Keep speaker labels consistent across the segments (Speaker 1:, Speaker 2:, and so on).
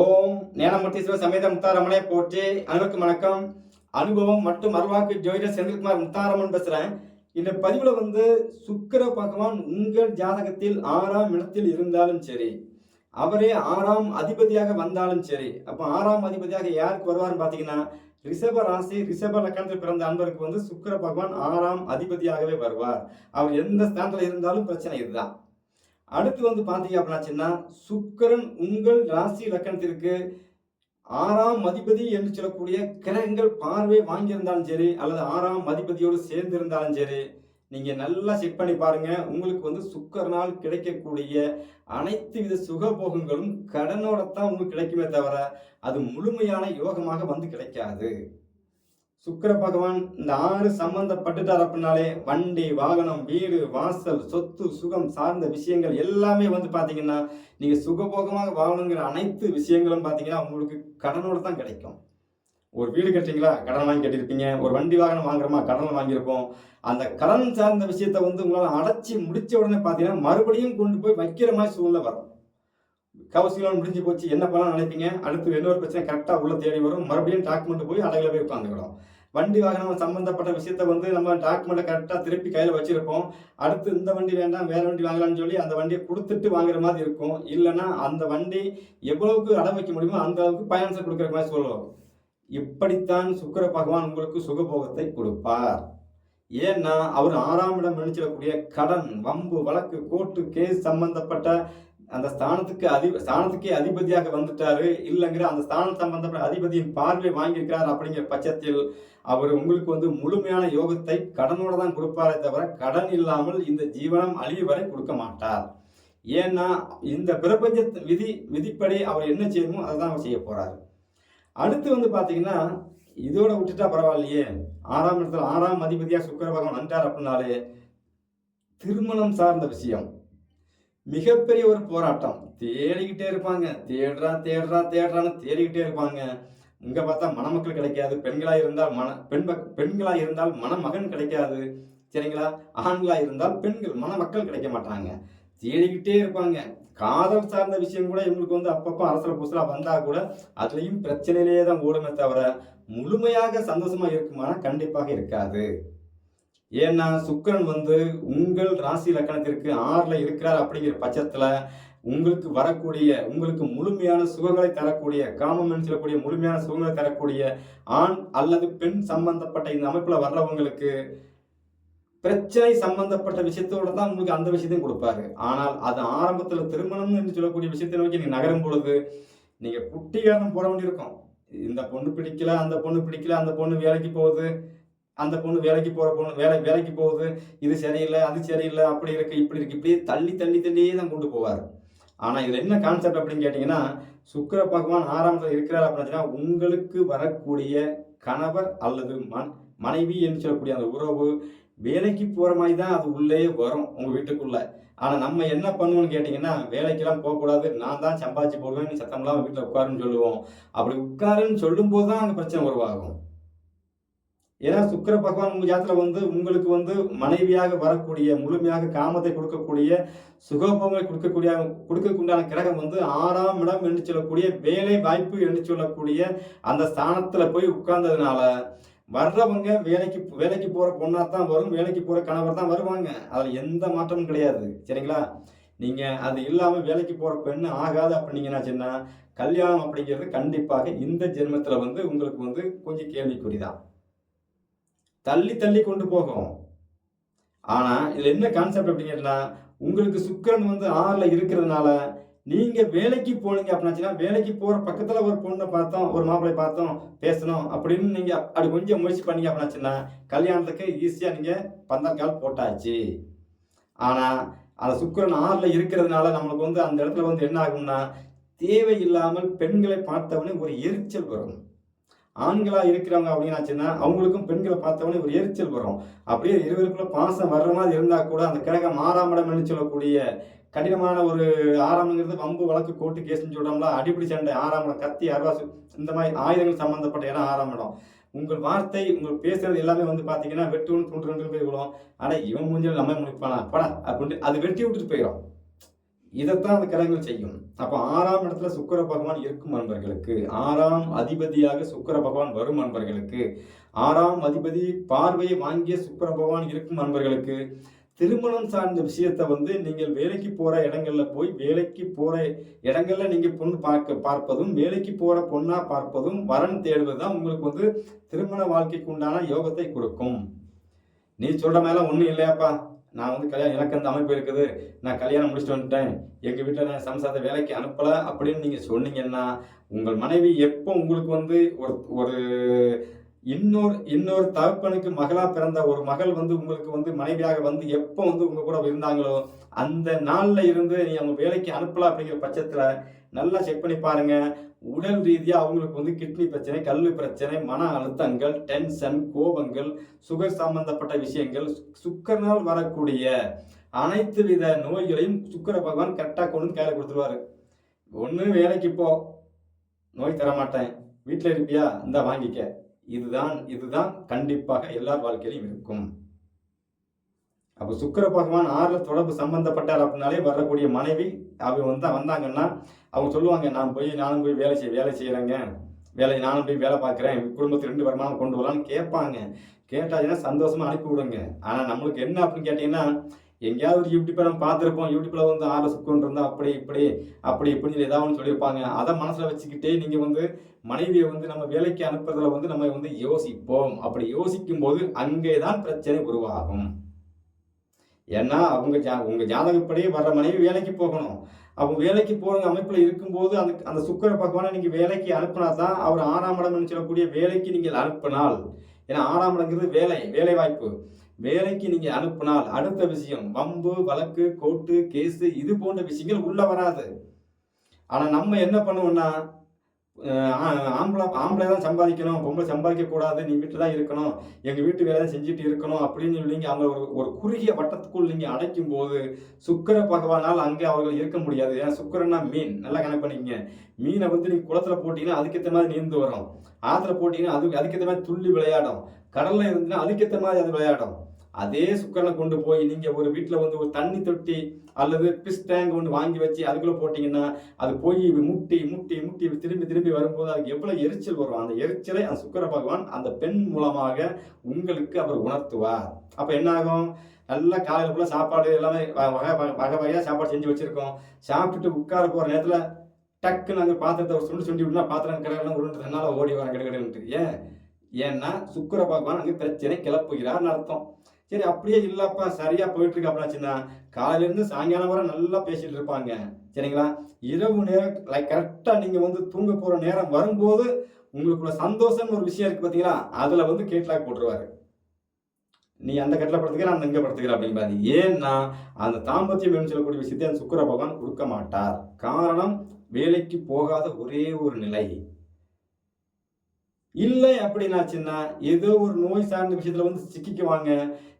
Speaker 1: ஓம் ஞானமூர்த்தீஸ்வர சமேத முத்தாரமனை போற்றி அனைவருக்கும் வணக்கம். அனுபவம் மற்றும் அருள்வாக்கு ஜோதிடர் செந்தில்குமார் முத்தாரமன் பேசுகிறேன் இந்த பதிவில் வந்து சுக்கிர பகவான் உங்கள் ஜாதகத்தில் ஆறாம் இடத்தில் இருந்தாலும் சரி அவரே ஆறாம் அதிபதியாக வந்தாலும் சரி அப்போ ஆறாம் அதிபதியாக யாருக்கு வருவார்னு பார்த்தீங்கன்னா ரிஷப ராசி ரிஷப லக்கணத்தில் பிறந்த அன்பருக்கு வந்து சுக்கிர பகவான் ஆறாம் அதிபதியாகவே வருவார். அவர் எந்த ஸ்தானத்தில் இருந்தாலும் பிரச்சனை இதுதான். அடுத்து வந்து பார்த்தீங்க அப்படின்னாச்சுன்னா சுக்கரன் உங்கள் ராசி லக்கணத்திற்கு ஆறாம் அதிபதி என்று சொல்லக்கூடிய கிரகங்கள் பார்வை வாங்கியிருந்தாலும் சரி அல்லது ஆறாம் அதிபதியோடு சேர்ந்து இருந்தாலும் சரி நீங்க நல்லா செக் பண்ணி பாருங்க. உங்களுக்கு வந்து சுக்கரனால் கிடைக்கக்கூடிய அனைத்து வித சுகபோகங்களும் கடனோட தான் உங்களுக்கு கிடைக்குமே தவிர அது முழுமையான யோகமாக வந்து கிடைக்காது. சுக்கர பகவான் இந்த ஆறு சம்பந்தப்பட்டுட்டார் அப்படின்னாலே வண்டி வாகனம் வீடு வாசல் சொத்து சுகம் சார்ந்த விஷயங்கள் எல்லாமே வந்து பார்த்தீங்கன்னா நீங்கள் சுகபோகமாக வாழணுங்கிற அனைத்து விஷயங்களும் பார்த்தீங்கன்னா உங்களுக்கு கடனோட தான் கிடைக்கும். ஒரு வீடு கட்டுறீங்களா? கடன் வாங்கி கட்டியிருப்பீங்க. ஒரு வண்டி வாகனம் வாங்குறோமா? கடன் வாங்கியிருப்போம். அந்த கடன் சார்ந்த விஷயத்த வந்து உங்களால் அடைச்சி முடிச்ச உடனே பார்த்தீங்கன்னா மறுபடியும் கொண்டு போய் வைக்கிற மாதிரி சூழ்நிலை வரும். கவசியம் முடிஞ்சு போச்சு என்ன பண்ணலாம் நினைப்பீங்க? அடுத்து இன்னொரு பிரச்சனை கரெக்டாக உள்ள தேடி வரும். மறுபடியும் டாக்குமெண்ட் போய் அடையில போய் உட்காந்துக்கிடும். வண்டி வாகனம் சம்மந்தப்பட்ட விஷயத்த வந்து நம்ம டாக்குமெண்ட்டை கரெக்டாக திருப்பி கையில் வச்சுருப்போம். அடுத்து இந்த வண்டி வேண்டாம் வேறு வண்டி வாங்கலாம்னு சொல்லி அந்த வண்டியை கொடுத்துட்டு வாங்குற மாதிரி இருக்கும். இல்லைன்னா அந்த வண்டி எவ்வளவுக்கு அடம் வைக்க முடியுமோ அந்த அளவுக்கு பயணத்தை கொடுக்குற மாதிரி சொல்லுவோம் இப்படித்தான் சுக்கர பகவான் உங்களுக்கு சுகபோகத்தை கொடுப்பார். ஏன்னா அவர் ஆறாம் இடம் நினைச்சிடக்கூடிய கடன் வம்பு வழக்கு கோர்ட்டு கேஸ் சம்பந்தப்பட்ட அந்த ஸ்தானத்துக்கு அதி ஸ்தானத்துக்கே அதிபதியாக வந்துட்டாரு. இல்லைங்கிற அந்த ஸ்தானம் சம்பந்தப்பட்ட அதிபதியின் பார்வை வாங்கியிருக்கிறார் அப்படிங்கிற பட்சத்தில் அவர் உங்களுக்கு வந்து முழுமையான யோகத்தை கடனோட தான் கொடுப்பாரே தவிர கடன் இல்லாமல் இந்த ஜீவனம் அழிவு வரை கொடுக்க மாட்டார். ஏன்னா இந்த பிரபஞ்ச விதி விதிப்படி அவர் என்ன செய்யணுமோ அதை தான் அவர் செய்ய போறாரு. அடுத்து வந்து பார்த்தீங்கன்னா இதோட விட்டுட்டா பரவாயில்லையே. ஆறாம் இடத்துல ஆறாம் அதிபதியாக சுக்கர பகவான் வந்தார் அப்படின்னாலே திருமணம் சார்ந்த விஷயம். மிகப்பெரிய ஒரு போராட்டம். தேடிக்கிட்டே இருப்பாங்க. தேடுறா தேடுறா தேடுறான்னு தேடிக்கிட்டே இருப்பாங்க. இங்க பார்த்தா மணமக்கள் கிடைக்காது. பெண்களா இருந்தால் மன பெண் பக்- பெண்களா இருந்தால் மணமகன் கிடைக்காது. சரிங்களா? ஆண்களா இருந்தால் பெண்கள் மணமக்கள் கிடைக்க மாட்டாங்க. தேடிக்கிட்டே இருப்பாங்க. காதல் சார்ந்த விஷயம் கூட இவங்களுக்கு வந்து அப்பப்போ அரசர புசலா வந்தா கூட அதுலயும் பிரச்சனையிலேயே தான் ஓடுமே தவிர முழுமையாக சந்தோஷமா இருக்குமானா கண்டிப்பாக இருக்காது. ஏன்னா சுக்கரன் வந்து உங்கள் ராசி லக்கணத்திற்கு ஆறில் இருக்கிறார் அப்படிங்கிற பட்சத்தில் உங்களுக்கு வரக்கூடிய உங்களுக்கு முழுமையான சுகங்களை தரக்கூடிய காமம் சொல்லக்கூடிய முழுமையான சுகங்களை தரக்கூடிய ஆண் அல்லது பெண் சம்பந்தப்பட்ட இந்த அமைப்பில் வர்றவங்களுக்கு பிரச்சனை சம்பந்தப்பட்ட விஷயத்தோட தான் உங்களுக்கு அந்த விஷயத்தையும் கொடுப்பாரு. ஆனால் அது ஆரம்பத்தில் திருமணம் என்று சொல்லக்கூடிய விஷயத்தை நோக்கி நீங்கள் நகரும் பொழுது நீங்கள் குட்டிகாரம் போட வேண்டியிருக்கும் இந்த பொண்ணு பிடிக்கல அந்த பொண்ணு பிடிக்கல அந்த பொண்ணு வேலைக்கு போகுது அந்த பொண்ணு வேலைக்கு போகிற பொண்ணு வேலை வேலைக்கு போகுது. இது சரியில்லை அது சரியில்லை அப்படி இருக்குது இப்படி இருக்குது இப்படியே தள்ளி தள்ளி தள்ளியே தான் கொண்டு போவார். ஆனால் இதில் என்ன கான்செப்ட் அப்படின்னு கேட்டிங்கன்னா சுக்கிர பகவான் ஆறாமத்தில் இருக்கிறார் அப்படின்னு உங்களுக்கு வரக்கூடிய கணவர் அல்லது மன் மனைவி என்று சொல்லக்கூடிய அந்த உறவு வேலைக்கு போகிற மாதிரி தான் அது உள்ளே வரும் உங்கள் வீட்டுக்குள்ளே. ஆனால் நம்ம என்ன பண்ணுவோம்னு கேட்டிங்கன்னா வேலைக்கெல்லாம் போகக்கூடாது நான் தான் சம்பாதிச்சு போடுவேன் நீ சத்தம் வீட்டில் உட்காருன்னு சொல்லுவோம். அப்படி உட்காருன்னு சொல்லும்போது தான் அங்கே பிரச்சனை உருவாகும். ஏன்னா சுக்கிர பகவான் உங்கள் ஜாதத்துல வந்து உங்களுக்கு வந்து மனைவியாக வரக்கூடிய முழுமையாக காமத்தை கொடுக்கக்கூடிய சுகபோகங்களை கொடுக்கக்கூடிய கொடுக்கக்குண்டான கிரகம் வந்து ஆறாம் இடம் என்று சொல்லக்கூடிய வேலை வாய்ப்பு என்று சொல்லக்கூடிய அந்த ஸ்தானத்தில் போய் உட்கார்ந்ததுனால வர்றவங்க வேலைக்கு வேலைக்கு போகிற பொண்ணாக தான் வரும் வேலைக்கு போகிற கணவர் தான் வருவாங்க. அதில் எந்த மாற்றமும் கிடையாது. சரிங்களா? நீங்கள் அது இல்லாமல் வேலைக்கு போகிற பெண்ணு ஆகாது அப்படிங்கன்னாச்சுன்னா கல்யாணம் அப்படிங்கிறது கண்டிப்பாக இந்த ஜென்மத்தில் வந்து உங்களுக்கு வந்து கொஞ்சம் கேள்விக்குறிதான். தள்ளி தள்ளி கொண்டு போகும். ஆனா இதுல என்ன கான்செப்ட் அப்படிங்கன்னா உங்களுக்கு சுக்கரன் வந்து ஆறுல இருக்கிறதுனால நீங்க வேலைக்கு போனீங்க அப்படின்னாச்சுன்னா வேலைக்கு போற பக்கத்துல ஒரு பொண்ணை பார்த்தோம் ஒரு மாப்பிள்ளை பார்த்தோம் பேசணும் அப்படின்னு நீங்க அப்படி கொஞ்சம் முயற்சி பண்ணீங்க அப்படின்னாச்சுன்னா கல்யாணத்துக்கு ஈஸியா நீங்க பந்தக்கால் போட்டாச்சு. ஆனா அந்த சுக்கரன் ஆறுல இருக்கிறதுனால நம்மளுக்கு வந்து அந்த இடத்துல வந்து என்ன ஆகும்னா தேவையில்லாமல் பெண்களை பார்த்தவனே ஒரு எரிச்சல் வரும். ஆண்களாக இருக்கிறவங்க அப்படின்னாச்சுன்னா அவங்களுக்கும் பெண்களை பார்த்தவொடனே ஒரு எரிச்சல் வரும். அப்படியே இருவருக்குள்ள பாசம் வர்ற மாதிரி இருந்தால் கூட அந்த கிரகம் ஆறாம் சொல்லக்கூடிய கடினமான ஒரு ஆரம்பங்கிறது வம்பு வழக்கு கோர்ட்டு கேஸ்ன்னு சொல்கிறோம்ல அடிப்படை சண்டை ஆரம்பம் கத்தி அருவாசு இந்த மாதிரி ஆயுதங்கள் சம்மந்தப்பட்ட இடம் ஆரம்பிடும் உங்கள் வார்த்தை உங்கள் பேசுறது எல்லாமே வந்து பார்த்தீங்கன்னா வெட்டு ஒன்று துண்டு ரெண்டு போய் விடும் ஆனால் இவன் முடிஞ்சாலும் நம்ம முடிப்பானா படா அப்படின்ட்டு அது வெட்டி விட்டுட்டு போயிடும் இதைத்தான் அந்த கிரகங்கள் செய்யும். அப்போ ஆறாம் இடத்துல சுக்கர பகவான் இருக்கும் அன்பர்களுக்கு ஆறாம் அதிபதியாக சுக்கர பகவான் வரும் அன்பர்களுக்கு ஆறாம் அதிபதி பார்வையை வாங்கிய சுக்கர பகவான் இருக்கும் அன்பர்களுக்கு திருமணம் சார்ந்த விஷயத்தை வந்து நீங்கள் வேலைக்கு போற இடங்கள்ல போய் வேலைக்கு போற இடங்கள்ல நீங்க பொண்ணு பார்க்க பார்ப்பதும் வேலைக்கு போற பொண்ணா பார்ப்பதும் வரன் தேடுவது தான் உங்களுக்கு வந்து திருமண வாழ்க்கைக்கு உண்டான யோகத்தை கொடுக்கும். நீ சொல்ற மேல ஒண்ணும் இல்லையாப்பா? நான் வந்து கல்யாணம் எனக்கு அந்த அமைப்பு இருக்குது. நான் கல்யாணம் முடிச்சுட்டு வந்துட்டேன். எங்கள் வீட்டில் நான் சம்சாரத்தை வேலைக்கு அனுப்பலை. அப்படின்னு நீங்கள் சொன்னீங்கன்னா உங்கள் மனைவி எப்போ உங்களுக்கு வந்து ஒரு ஒரு இன்னொரு இன்னொரு தகப்பனுக்கு மகளாக பிறந்த ஒரு மகள் வந்து உங்களுக்கு வந்து மனைவியாக வந்து எப்போ வந்து உங்கள் கூட இருந்தாங்களோ அந்த நாளில் இருந்து நீ அவங்க வேலைக்கு அனுப்பலாம் அப்படிங்கிற பட்சத்தில் நல்லா செக் பண்ணி பாருங்க. உடல் ரீதியாக அவங்களுக்கு வந்து கிட்னி பிரச்சனை கல் பிரச்சனை மன அழுத்தங்கள் டென்ஷன் கோபங்கள் சுகர் சம்பந்தப்பட்ட விஷயங்கள் சுக்கரனால் வரக்கூடிய அனைத்து வித நோய்களையும் சுக்கர பகவான் கரெக்டாக கொண்டு வந்து கையில் கொடுத்துருவாரு. ஒன்று வேலைக்கு போ. நோய் தர மாட்டேன் வீட்டில் இருப்பியா? இந்த வாங்கிக்க. இதுதான் இதுதான் கண்டிப்பாக எல்லார் வாழ்க்கையிலும் இருக்கும். அப்போ சுக்கிர பகவான் ஆறுல தொடர்பு சம்பந்தப்பட்டார் அப்படின்னாலே வரக்கூடிய மனைவி அவங்க வந்து வந்தாங்கன்னா அவங்க சொல்லுவாங்க நான் போய் நானும் போய் வேலை செய்ய வேலை செய்கிறேங்க வேலை நானும் போய் வேலை பார்க்குறேன். குடும்பத்துக்கு ரெண்டு வருமானம் கொண்டு வரலாம்னு கேட்பாங்க. கேட்டாச்சுன்னா சந்தோஷமா அனுப்பி விடுங்க. ஆனால் நம்மளுக்கு என்ன அப்படின்னு கேட்டிங்கன்னா எங்கேயாவது ஒரு யூடியூப்பை நம்ம பார்த்துருப்போம். யூடியூப்ல வந்து ஆறு சுக்குன்னு இருந்தால் அப்படி இப்படி அப்படி இப்படின்னு ஏதாவது ஒன்று சொல்லியிருப்பாங்க. அதை மனசில் வச்சுக்கிட்டே நீங்கள் வந்து மனைவியை வந்து நம்ம வேலைக்கு அனுப்புறதுல வந்து நம்ம வந்து யோசிப்போம். அப்படி யோசிக்கும் போது அங்கே தான் பிரச்சனை உருவாகும். ஏன்னா அவங்க ஜா உங்கள் ஜாதகப்படியே வர்ற மனைவி வேலைக்கு போகணும். அவங்க வேலைக்கு போகிற அமைப்பில் இருக்கும்போது அந்த அந்த சுக்கர பகவானை நீங்கள் வேலைக்கு அனுப்பினா தான் அவர் ஆறாம் இடம்னு சொல்லக்கூடிய வேலைக்கு நீங்கள் அனுப்பினால். ஏன்னா ஆறாம் இடங்கிறது வேலை வேலை வாய்ப்பு வேலைக்கு நீங்கள் அனுப்பினால் அடுத்த விஷயம் வம்பு வழக்கு கோட்டு கேஸு இது போன்ற விஷயங்கள் உள்ளே வராது. ஆனால் நம்ம என்ன பண்ணுவோம்னா ஆம்பளை ஆம்பளை தான் சம்பாதிக்கணும் பொம்பளை சம்பாதிக்கக்கூடாது நீ வீட்டில் தான் இருக்கணும் எங்கள் வீட்டு வேலை தான் செஞ்சுட்டு இருக்கணும் அப்படின்னு சொல்லி அவங்க ஒரு ஒரு குறுகிய வட்டத்துக்குள் நீங்கள் அடைக்கும் போது சுக்கர பகவானால் அங்கே அவர்கள் இருக்க முடியாது. ஏன்னா சுக்கரன்னா மீன். நல்லா கணக்கு பண்ணிக்கங்க. மீனை வந்து நீங்கள் குளத்துல போட்டிங்கன்னா அதுக்கேற்ற மாதிரி நீந்து வரும். ஆற்றுல போட்டிங்கன்னா அதுக்கு அதுக்கேற்ற மாதிரி துள்ளி விளையாடும். கடலில் இருந்துன்னா அதுக்கேற்ற மாதிரி அது விளையாடும். அதே சுக்கரனை கொண்டு போய் நீங்கள் ஒரு வீட்டில் வந்து ஒரு தண்ணி தொட்டி அல்லது பிஸ் டேங்க் ஒன்று வாங்கி வச்சு அதுக்குள்ளே போட்டிங்கன்னா அது போய் முட்டி முட்டி முட்டி திரும்பி திரும்பி வரும்போது அதுக்கு எவ்வளோ எரிச்சல் வரும்? அந்த எரிச்சலை அந்த சுக்கர பகவான் அந்த பெண் மூலமாக உங்களுக்கு அவர் உணர்த்துவார். அப்போ என்ன ஆகும்? நல்லா காலையில் ஃபுல்லாக சாப்பாடு எல்லாமே வகை வகை வகையாக சாப்பாடு செஞ்சு வச்சுருக்கோம். சாப்பிட்டுட்டு உட்கார போகிற நேரத்தில் டக்குன்னு அந்த பாத்திரத்தை ஒரு சுண்டு சுண்டி விட்டுனா பாத்திரம் கடலாம் உருண்டுறதுனால ஓடி வர கிடைக்கிறது ஏன்? ஏன்னா சுக்கர பகவான் அங்கே பிரச்சனை கிளப்புகிறார்னு அர்த்தம். சரி அப்படியே இல்லைப்பா சரியாக போயிட்டு இருக்கு அப்படின்னாச்சுன்னா காலையில இருந்து சாயங்காலம் வரை நல்லா பேசிட்டு இருப்பாங்க. சரிங்களா? இரவு நேரம் லைக் கரெக்டாக நீங்கள் வந்து தூங்க போகிற நேரம் வரும்போது உங்களுக்குள்ள சந்தோஷம்னு ஒரு விஷயம் இருக்குது பார்த்தீங்களா அதில் வந்து கேட்லாக் போட்டுருவாரு. நீ அந்த கட்டில் படுத்துக்கிற நான் இங்கே படுத்துக்கிற அப்படிங்கிறாரு ஏன்னா அந்த தாம்பத்தியம் சொல்லக்கூடிய விஷயத்தை அந்த சுக்கர பகவான் கொடுக்க மாட்டார். காரணம் வேலைக்கு போகாத ஒரே ஒரு நிலை. இல்லை அப்படின்னாச்சுன்னா ஏதோ ஒரு நோய் சார்ந்த விஷயத்துல வந்து சிக்கிக்குவாங்க.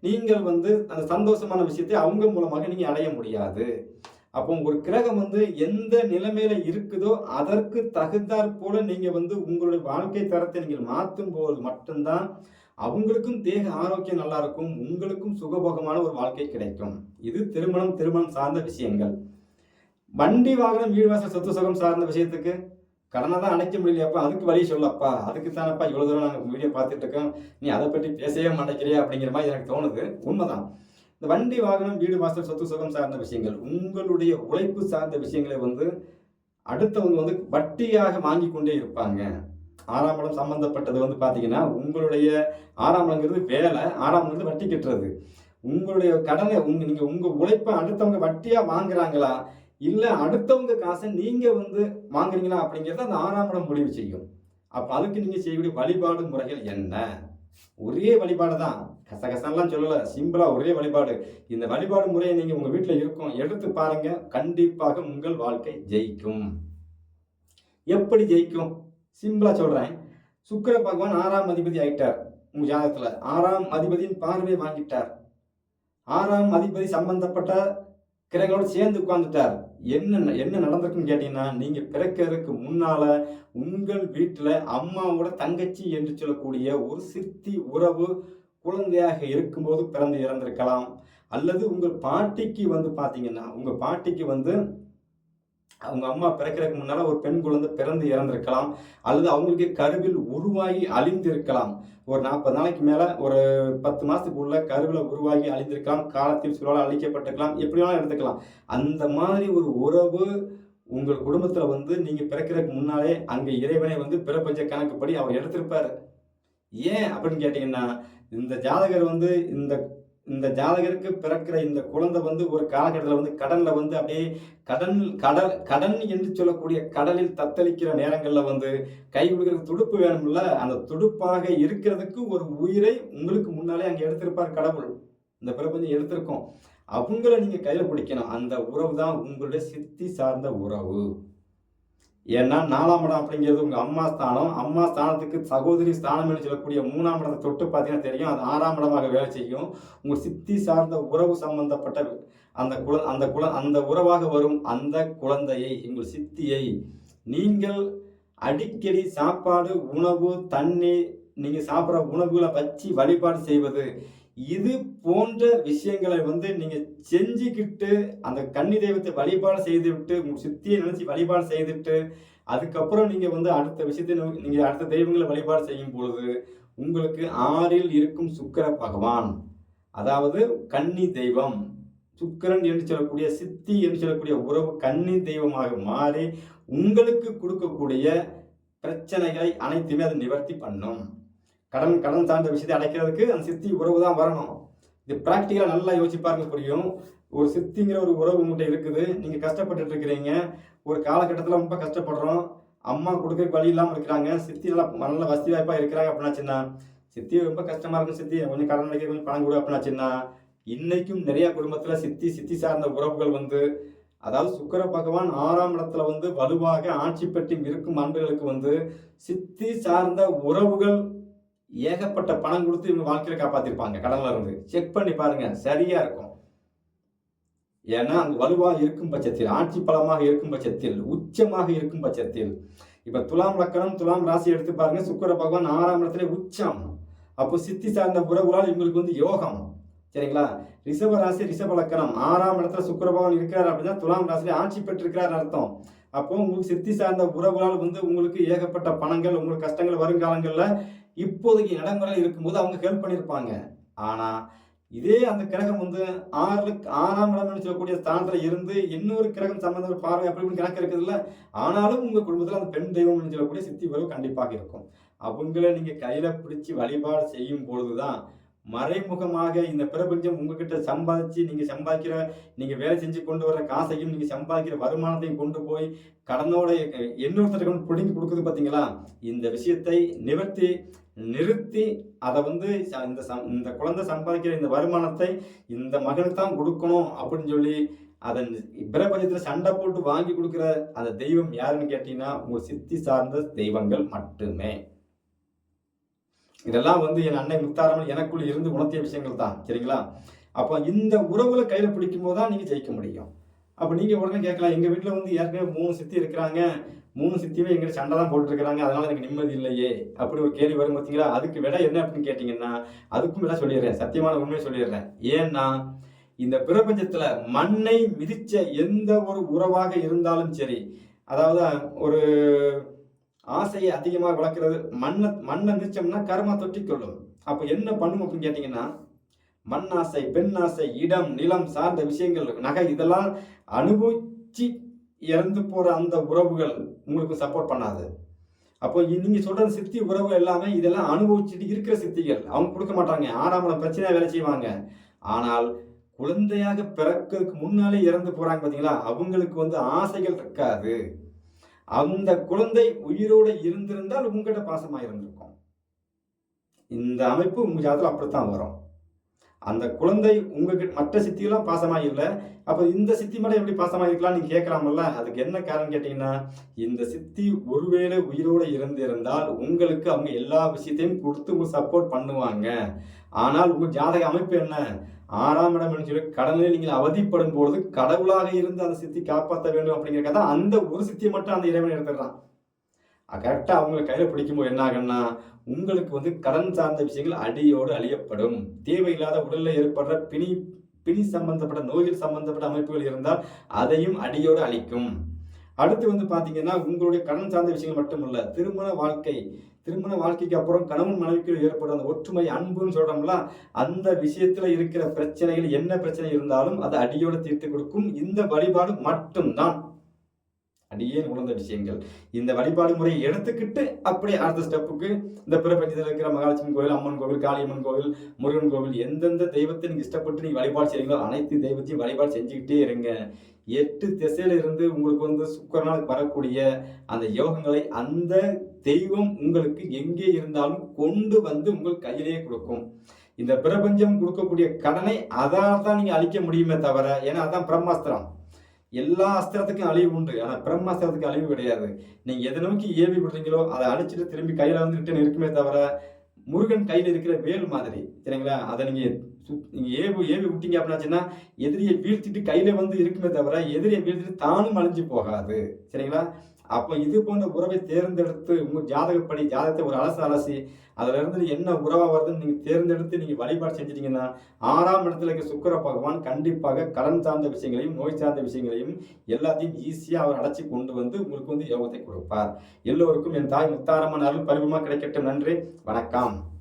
Speaker 1: நீங்கள் வந்து அந்த சந்தோஷமான விஷயத்தை அவங்க மூலமாக நீங்க அடைய முடியாது. அப்போ ஒரு கிரகம் வந்து எந்த நிலைமையில இருக்குதோ அதற்கு தகுந்தாற் போல நீங்க வந்து உங்களுடைய வாழ்க்கை தரத்தை நீங்கள் மாற்றும் போது மட்டும்தான் அவங்களுக்கும் தேக ஆரோக்கியம் நல்லா இருக்கும் உங்களுக்கும் சுகபோகமான ஒரு வாழ்க்கை கிடைக்கும். இது திருமணம் திருமணம் சார்ந்த விஷயங்கள். வண்டி வாகனம் வீடு வாசல் சொத்து சுகம் சார்ந்த விஷயத்துக்கு கடனை தான் அணைக்க முடியலையாப்பா அதுக்கு வழி சொல்லப்பா அதுக்கு தானப்பா இவ்வளோ தூரம் நாங்கள் வீடியோ பார்த்துட்டு இருக்கோம் நீ அதை பற்றி பேசவே மாட்டேங்கிறியா அப்படிங்கிற மாதிரி எனக்கு தோணுது. உண்மைதான். இந்த வண்டி வாகனம் வீடு வாசல் சொத்து சுகம் சார்ந்த விஷயங்கள் உங்களுடைய உழைப்பு சார்ந்த விஷயங்களை வந்து அடுத்தவங்க வந்து வட்டியாக வாங்கி கொண்டே இருப்பாங்க. ஆறாம் இடம் வந்து பார்த்தீங்கன்னா உங்களுடைய ஆறாம் இடங்கிறது வேலை ஆறாம் வட்டி கட்டுறது. உங்களுடைய கடனை உங்க நீங்கள் உங்கள் உழைப்பை அடுத்தவங்க வட்டியாக வாங்குறாங்களா? இல்லை அடுத்தவங்க காசை நீங்கள் வந்து வாங்குறீங்களா அப்படிங்கிறத அந்த ஆறாம் இடம் முடிவு செய்யும். அப்போ அதுக்கு நீங்கள் செய்யக்கூடிய வழிபாடு முறைகள் என்ன? ஒரே வழிபாடு தான். கசகசன்லாம் சொல்லலை. சிம்பிளாக ஒரே வழிபாடு. இந்த வழிபாடு முறையை நீங்கள் உங்கள் வீட்டில் இருக்கும். எடுத்து பாருங்கள் கண்டிப்பாக உங்கள் வாழ்க்கை ஜெயிக்கும். எப்படி ஜெயிக்கும்? சிம்பிளாக சொல்கிறேன் சுக்கர பகவான் ஆறாம் அதிபதி ஆயிட்டார். உங்கள் ஜாதகத்தில் ஆறாம் அதிபதியின் பார்வை வாங்கிட்டார். ஆறாம் அதிபதி சம்பந்தப்பட்ட கிரகங்களோடு சேர்ந்து உட்காந்துட்டார் என்ன என்ன நடந்திருக்குன்னு கேட்டீங்கன்னா நீங்கள் பிறக்கிறதுக்கு முன்னால் உங்கள் வீட்டில் அம்மாவோட தங்கச்சி என்று சொல்லக்கூடிய ஒரு சித்தி உறவு குழந்தையாக இருக்கும்போது பிறந்து இறந்திருக்கலாம். அல்லது உங்கள் பாட்டிக்கு வந்து பார்த்தீங்கன்னா உங்கள் பாட்டிக்கு வந்து அவங்க அம்மா பிறக்கிறதுக்கு முன்னால் ஒரு பெண் குழந்தை பிறந்து இறந்திருக்கலாம். அல்லது அவங்களுக்கு கருவில் உருவாகி அழிந்திருக்கலாம். ஒரு நாற்பது நாளைக்கு மேலே ஒரு பத்து மாதத்துக்குள்ள கருவில் உருவாகி அழிந்திருக்கலாம் காலத்தில் சூழலால் அழிக்கப்பட்டிருக்கலாம் எப்படி வேணாலும் எடுத்துக்கலாம். அந்த மாதிரி ஒரு உறவு உங்கள் குடும்பத்தில் வந்து நீங்கள் பிறக்கிறதுக்கு முன்னாலே அங்கே இறைவனை வந்து பிறப்பஞ்ச கணக்குப்படி அவர் எடுத்திருப்பார். ஏன் அப்படின்னு கேட்டிங்கன்னா இந்த ஜாதகர் வந்து இந்த இந்த ஜாதகருக்கு பிறக்கிற இந்த குழந்தை வந்து ஒரு காலகட்டத்தில் வந்து கடலில் வந்து அப்படியே கடன் கடல் கடன் என்று சொல்லக்கூடிய கடலில் தத்தளிக்கிற நேரங்களில் வந்து கை கொடுக்கறதுக்கு துடுப்பு வேணும்ல அந்த துடுப்பாக இருக்கிறதுக்கு ஒரு உயிரை உங்களுக்கு முன்னாலே அங்கே எடுத்திருப்பார் கடவுள். இந்த பிரபஞ்சம் எடுத்திருக்கோம். அவங்கள நீங்கள் கையில் பிடிக்கணும். அந்த உறவு தான் உங்களுடைய சித்தி சார்ந்த உறவு. ஏன்னா நாலாம் இடம் அப்படிங்கிறது உங்கள் அம்மா ஸ்தானம். அம்மா ஸ்தானத்துக்கு சகோதரி ஸ்தானம் என்று சொல்லக்கூடிய மூணாம் இடத்தை தொட்டு பார்த்தீங்கன்னா தெரியும். அது ஆறாம் இடமாக வேலை செய்யும். உங்கள் சித்தி சார்ந்த உறவு சம்பந்தப்பட்ட அந்த குல அந்த குல அந்த உறவாக வரும் அந்த குழந்தையை உங்கள் சித்தியை நீங்கள் அடிக்கடி சாப்பாடு உணவு தண்ணீர் நீங்கள் சாப்பிட்ற உணவுகளை வச்சு வழிபாடு செய்வது இது போன்ற விஷயங்களை வந்து நீங்க செஞ்சுக்கிட்டு அந்த கன்னி தெய்வத்தை வழிபாடு செய்துவிட்டு உங்க சித்தியை நினைச்சு வழிபாடு செய்துட்டு அதுக்கப்புறம் நீங்க வந்து அடுத்த விஷயத்தை நீங்கள் நீங்க அடுத்த தெய்வங்களை வழிபாடு செய்யும் பொழுது உங்களுக்கு ஆறில் இருக்கும் சுக்கர பகவான் அதாவது கன்னி தெய்வம். சுக்கரன் என்று சொல்லக்கூடிய சித்தி என்று சொல்லக்கூடிய உறவு கன்னி தெய்வமாக மாறி உங்களுக்கு கொடுக்கக்கூடிய பிரச்சனைகளை அனைத்துமே அதை நிவர்த்தி பண்ணும். கடன் கடன் சார்ந்த விஷயத்தை அடைக்கிறதுக்கு அந்த சித்தி உறவு தான் வரணும். இது ப்ராக்டிக்கலாக நல்லா யோசிச்சு பாருங்க புரியும். ஒரு சித்திங்கிற ஒரு உறவு உங்கள்கிட்ட இருக்குது. நீங்கள் கஷ்டப்பட்டுட்டு இருக்கிறீங்க. ஒரு காலகட்டத்தில் ரொம்ப கஷ்டப்படுறோம். அம்மா கொடுக்க வழி இல்லாமல் இருக்கிறாங்க. சித்தி நல்லா நல்ல வசதி வாய்ப்பாக இருக்கிறாங்க அப்படின்னாச்சுன்னா சித்தி ரொம்ப கஷ்டமாக இருக்கும் சித்தி. கொஞ்சம் கடன் வைக்க கொஞ்சம் பணம் கொடு அப்படின்னாச்சுன்னா இன்னைக்கும் நிறையா குடும்பத்தில் சித்தி சித்தி சார்ந்த உறவுகள் வந்து அதாவது சுக்கர பகவான் ஆறாம் இடத்துல வந்து வலுவாக ஆட்சி பெற்று இருக்கும் அன்பர்களுக்கு வந்து சித்தி சார்ந்த உறவுகள் ஏகப்பட்ட பணம் கொடுத்து இவங்க வாழ்க்கையில காப்பாத்திருப்பாங்க கடன்ல இருந்து. செக் பண்ணி பாருங்க சரியா இருக்கும். ஏன்னா அங்கு வலுவா இருக்கும் பட்சத்தில் ஆட்சி பலமாக இருக்கும் பட்சத்தில் உச்சமாக இருக்கும் பட்சத்தில் இப்ப துலாம் லக்கணம் துலாம் ராசி எடுத்து பாருங்க சுக்கர பகவான் ஆறாம் இடத்துல உச்சம். அப்போ சித்தி சார்ந்த உறவுகளால் இவங்களுக்கு வந்து யோகம். சரிங்களா? ரிஷப ராசி ரிஷப லக்கணம். ஆறாம் இடத்துல சுக்கர பகவான் இருக்கிறார் அப்படின்னா துலாம் ராசியில ஆட்சி பெற்றிருக்கிறார் அர்த்தம். அப்போ உங்களுக்கு சித்தி சார்ந்த உறவுகளால் வந்து உங்களுக்கு ஏகப்பட்ட பணங்கள் உங்களுக்கு கஷ்டங்கள் வருங்காலங்களில் இப்போதைக்கு நடைமுறையில் இருக்கும்போது அவங்க ஹெல்ப் பண்ணியிருப்பாங்க. ஆனால் இதே அந்த கிரகம் வந்து ஆறு ஆறாம் இடம்னு சொல்லக்கூடிய ஸ்தானத்தில் இருந்து இன்னொரு கிரகம் சம்பந்த ஒரு பார்வை அப்படி இப்படி கணக்கு இருக்குதுல்ல ஆனாலும் உங்கள் குடும்பத்தில் அந்த பெண் தெய்வம்னு சொல்லக்கூடிய சித்தி உறவு கண்டிப்பாக இருக்கும். அவங்கள நீங்கள் கையில் பிடிச்சி வழிபாடு செய்யும் பொழுதுதான் மறைமுகமாக இந்த பிரபஞ்சம் உங்ககிட்ட சம்பாதிச்சு நீங்க சம்பாதிக்கிற நீங்க வேலை செஞ்சு கொண்டு வர காசையும் நீங்க சம்பாதிக்கிற வருமானத்தையும் கொண்டு போய் கடனோட இன்னொருத்தருக்கு வந்து பிடுங்கி கொடுக்குது பாத்தீங்களா? இந்த விஷயத்தை நிவர்த்தி நிறுத்தி அதை வந்து ச- இந்த சம் இந்த குழந்தை சம்பாதிக்கிற இந்த வருமானத்தை இந்த மகனுக்கு தான் கொடுக்கணும் அப்படின்னு சொல்லி அதன் பிரபஞ்சத்தில் சண்டை போட்டு வாங்கி கொடுக்குற அந்த தெய்வம் யாருன்னு கேட்டீங்கன்னா உங்கள் சித்தி சார்ந்த தெய்வங்கள் மட்டுமே. இதெல்லாம் வந்து என் அன்னை முத்தாரமன் எனக்குள் இருந்து உணர்த்திய விஷயங்கள் தான் சரிங்களா? அப்போ இந்த உறவுல கையில் பிடிக்கும் போது தான் நீங்கள் ஜெயிக்க முடியும். அப்போ நீங்கள் உடனே கேட்கலாம் எங்கள் வீட்டில் வந்து ஏற்கனவே மூணு சித்தி இருக்கிறாங்க. மூணு சித்தியுமே எங்கிட்ட சண்டை தான் போட்டுருக்காங்க அதனால எனக்கு நிம்மதி இல்லையே. அப்படி ஒரு கேள்வி வரும் பார்த்தீங்களா அதுக்கு விட என்ன அப்படின்னு கேட்டிங்கன்னா அதுக்கும் விட சொல்லிடுறேன். சத்தியமான உண்மையை சொல்லிடுறேன். ஏன்னா இந்த பிரபஞ்சத்தில் மண்ணை மிதிச்ச எந்த ஒரு உறவாக இருந்தாலும் சரி அதாவது ஒரு ஆசையை அதிகமாக வளர்க்குறது மண்ணை மண்ணை மிதிச்சோம்னா கர்மா தொட்டிக்கொள்ளும் அப்போ என்ன பண்ணும் அப்படின்னு கேட்டிங்கன்னா மண்ணாசை பெண்ணாசை பெண் ஆசை இடம் நிலம் சார்ந்த விஷயங்கள் நகை இதெல்லாம் அனுபவிச்சு இறந்து போகிற அந்த உறவுகள் உங்களுக்கு சப்போர்ட் பண்ணாது. அப்போ நீங்கள் சொல்கிற சித்தி உறவு எல்லாமே இதெல்லாம் அனுபவிச்சுட்டு இருக்கிற சித்திகள். அவங்க கொடுக்க மாட்டாங்க. ஆறாம் பிரச்சனையாக வேலை செய்வாங்க. ஆனால் குழந்தையாக பிறக்கிறதுக்கு முன்னாலே இறந்து போகிறாங்க பார்த்தீங்களா அவங்களுக்கு வந்து ஆசைகள் இருக்காது. அந்த குழந்தை உயிரோடு இருந்திருந்தால் உங்கள்கிட்ட பாசமாக இருந்திருக்கும். இந்த அமைப்பு உங்கள் ஜாதத்துல அப்படித்தான் வரும். அந்த குழந்தை உங்ககிட்ட மற்ற சித்தியெல்லாம் பாசமாக இல்லை. அப்போ இந்த சித்தி மட்டும் எப்படி பாசமாக இருக்கலாம் நீங்கள் கேட்கலாமல்ல அதுக்கு என்ன காரணம் கேட்டிங்கன்னா இந்த சித்தி ஒருவேளை உயிரோட இருந்திருந்தால் உங்களுக்கு அவங்க எல்லா விஷயத்தையும் கொடுத்து உங்களுக்கு சப்போர்ட் பண்ணுவாங்க. ஆனால் உங்கள் ஜாதக அமைப்பு என்ன? ஆறாம் இடம் சொல்லி கடனில் நீங்கள் அவதிப்படும் பொழுது கடவுளாக இருந்து அந்த சித்தி காப்பாற்ற வேண்டும் அப்படிங்கிறக்காக தான் அந்த ஒரு சித்தியை மட்டும் அந்த இறைவன் எடுத்துடுறான். கரெக்டாக அவங்களை கையில் பிடிக்கும்போது என்ன ஆகும்னா உங்களுக்கு வந்து கடன் சார்ந்த விஷயங்கள் அடியோடு அழியப்படும். தேவையில்லாத உடலில் ஏற்படுற பிணி பிணி சம்பந்தப்பட்ட நோய்கள் சம்பந்தப்பட்ட அமைப்புகள் இருந்தால் அதையும் அடியோடு அழிக்கும். அடுத்து வந்து பார்த்தீங்கன்னா உங்களுடைய கடன் சார்ந்த விஷயங்கள் மட்டுமல்ல திருமண வாழ்க்கை திருமண வாழ்க்கைக்கு அப்புறம் கணவன் மனைவிக்குள் ஏற்படும் அந்த ஒற்றுமை அன்புன்னு சொல்றோம்ல அந்த விஷயத்தில் இருக்கிற பிரச்சனைகள் என்ன பிரச்சனை இருந்தாலும் அதை அடியோடு தீர்த்து கொடுக்கும். இந்த வழிபாடு மட்டும்தான். அடியே உணர்ந்த விஷயங்கள் இந்த வழிபாடு முறையை எடுத்துக்கிட்டு அப்படியே அடுத்த ஸ்டெப்புக்கு இந்த பிரபஞ்சத்தில் இருக்கிற மகாலட்சுமி கோவில் அம்மன் கோவில் காளியம்மன் கோவில் முருகன் கோவில் எந்தெந்த தெய்வத்தை நீங்கள் இஷ்டப்பட்டு நீங்கள் வழிபாடு செய்யுங்களோ அனைத்து தெய்வத்தையும் வழிபாடு செஞ்சுக்கிட்டே இருங்க. எட்டு திசையில இருந்து உங்களுக்கு வந்து சுக்கரனால் வரக்கூடிய அந்த யோகங்களை அந்த தெய்வம் உங்களுக்கு எங்கே இருந்தாலும் கொண்டு வந்து உங்கள் கையிலேயே கொடுக்கும். இந்த பிரபஞ்சம் கொடுக்கக்கூடிய கடனை அதால் தான் நீங்கள் அழிக்க முடியுமே தவிர ஏன்னா அதான் பிரம்மாஸ்திரம். எல்லா அஸ்திரத்துக்கும் அழிவு உண்டு. ஆனால் பிரம்மாஸ்திரத்துக்கு அழிவு கிடையாது. நீங்கள் எதை நோக்கி ஏவி விடுறீங்களோ அதை அழிச்சிட்டு திரும்பி கையில் வந்து ரிட்டன் இருக்குமே தவிர முருகன் கையில் இருக்கிற வேல் மாதிரி சரிங்களா? அதை நீங்கள் நீங்கள் ஏவு ஏவி ஏவி விட்டீங்க அப்படின்னாச்சுன்னா எதிரியை வீழ்த்திட்டு கையில் வந்து இருக்குமே தவிர எதிரியை வீழ்த்திட்டு தானும் அழிஞ்சு போகாது. சரிங்களா? அப்போ இது போன்ற உறவை தேர்ந்தெடுத்து உங்கள் ஜாதகப்படி ஜாதகத்தை ஒரு அலசு அலசி அதிலிருந்து என்ன உறவாக வருதுன்னு நீங்கள் தேர்ந்தெடுத்து நீங்கள் வழிபாடு செஞ்சிட்டீங்கன்னா ஆறாம் இடத்துல இருக்க சுக்கர பகவான் கண்டிப்பாக கடன் சார்ந்த விஷயங்களையும் நோய் சார்ந்த விஷயங்களையும் எல்லாத்தையும் ஈஸியாக அவர் அடைச்சி கொண்டு வந்து உங்களுக்கு வந்து யோகத்தை கொடுப்பார். எல்லோருக்கும் என் தாய் முத்தாரமான அருள் பருவமாக கிடைக்கட்டும். நன்றி. வணக்கம்.